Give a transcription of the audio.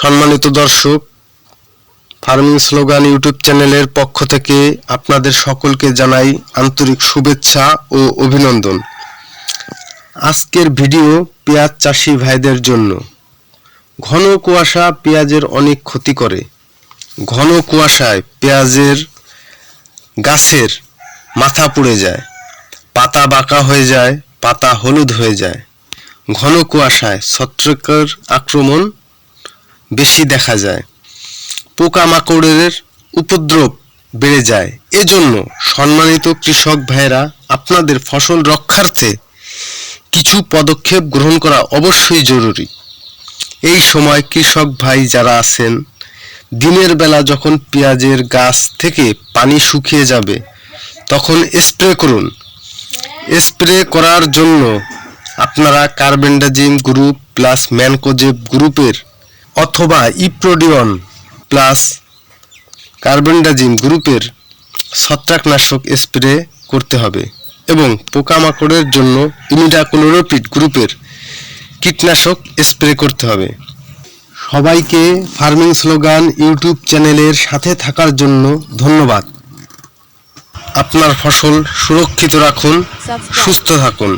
সম্মানিত দর্শক, farming slogan YouTube চ্যানেলের পক্ষ থেকে আপনাদের সকলকে জানাই আন্তরিক শুভেচ্ছা ও অভিনন্দন। আজকের ভিডিও পেঁয়াজ চাষি ভাইদের জন্য। ঘন কুয়াশা পেঁয়াজের অনেক ক্ষতি করে। ঘন কুয়াশায় পেঁয়াজের গাছের মাথা পুড়ে যায়, পাতা বাঁকা হয়ে যায়, পাতা হলুদ হয়ে যায়। ঘন কুয়াশায় ছত্রাকের আক্রমণ বেশি দেখা যায়। পোকামাকড়ের উপদ্রব বেড়ে যায়। এজন্য সম্মানিত কৃষক ভাইরা আপনাদের ফসল রক্ষার্থে কিছু পদক্ষেপ গ্রহণ করা অবশ্যই জরুরি। এই সময় কৃষক ভাই যারা আছেন, দিনের বেলা যখন পেঁয়াজের গাছ থেকে পানি শুকিয়ে যাবে, তখন স্প্রে করুন। স্প্রে করার জন্য আপনারা কার্বেন্ডাজিম গ্রুপ প্লাস ম্যানকোজেব গ্রুপের অথবা ইপ্রোডিয়ন প্লাস কার্বেন্ডাজিম গ্রুপের ছত্রাকনাশক স্প্রে করতে হবে এবং পোকামাকড়ের জন্য ইমিডাক্লোরোপিড গ্রুপের কীটনাশক স্প্রে করতে হবে। সবাইকে ফার্মিং স্লোগান ইউটিউব চ্যানেলের সাথে থাকার জন্য ধন্যবাদ। আপনার ফসল সুরক্ষিত রাখুন সুস্থ থাকুন।